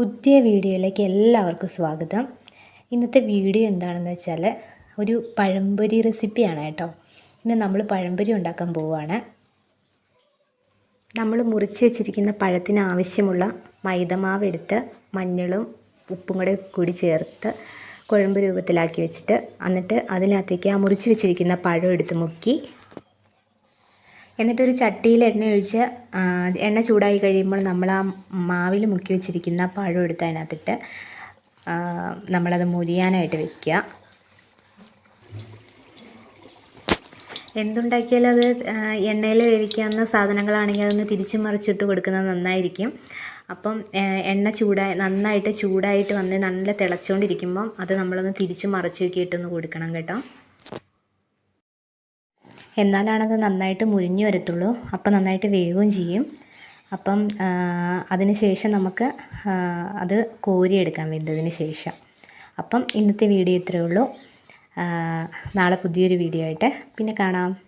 പുതിയ വീഡിയോയിലേക്ക് എല്ലാവർക്കും സ്വാഗതം. ഇന്നത്തെ വീഡിയോ എന്താണെന്ന് വെച്ചാൽ ഒരു പഴംപൊരി റെസിപ്പിയാണ് കേട്ടോ. ഇന്ന് നമ്മൾ പഴംപൊരി ഉണ്ടാക്കാൻ പോവുകയാണ് നമ്മൾ മുറിച്ച് വെച്ചിരിക്കുന്ന പഴത്തിന് ആവശ്യമുള്ള മൈദമാവ് എടുത്ത് മഞ്ഞളും ഉപ്പും കൂടെ കൂടി ചേർത്ത് കുഴമ്പ് രൂപത്തിലാക്കി വെച്ചിട്ട് എന്നിട്ട് അതിനകത്തേക്ക് ആ മുറിച്ച് വെച്ചിരിക്കുന്ന പഴം എടുത്ത് മുക്കി എന്നിട്ടൊരു ചട്ടിയിൽ എണ്ണ ഒഴിച്ച് എണ്ണ ചൂടായി കഴിയുമ്പോൾ നമ്മൾ ആ മാവിൽ മുക്കി വെച്ചിരിക്കുന്ന പഴം എടുത്ത് അതിനകത്തിട്ട് നമ്മളത് മുരിയാനായിട്ട് വെക്കുക. എന്തുണ്ടാക്കിയാലും അത് എണ്ണയിൽ വേവിക്കാവുന്ന സാധനങ്ങളാണെങ്കിൽ അതൊന്ന് തിരിച്ചു മറിച്ചിട്ട് കൊടുക്കുന്നത് നന്നായിരിക്കും. അപ്പം എണ്ണ ചൂടായി നന്നായിട്ട് ചൂടായിട്ട് വന്ന് നല്ല തിളച്ചുകൊണ്ടിരിക്കുമ്പം അത് നമ്മളൊന്ന് തിരിച്ച് മറിച്ച് നോക്കിയിട്ടൊന്ന് കൊടുക്കണം കേട്ടോ. എന്നാലാണത് നന്നായിട്ട് മുരിഞ്ഞു വരത്തുള്ളൂ. അപ്പം നന്നായിട്ട് വേവുകയും ചെയ്യും. അപ്പം അതിന് ശേഷം നമുക്ക് അത് കോരിയെടുക്കാൻ വെന്തതിന് ശേഷം. അപ്പം ഇന്നത്തെ വീഡിയോ ഇത്രയേ ഉള്ളൂ. നാളെ പുതിയൊരു വീഡിയോ ആയിട്ട് പിന്നെ കാണാം.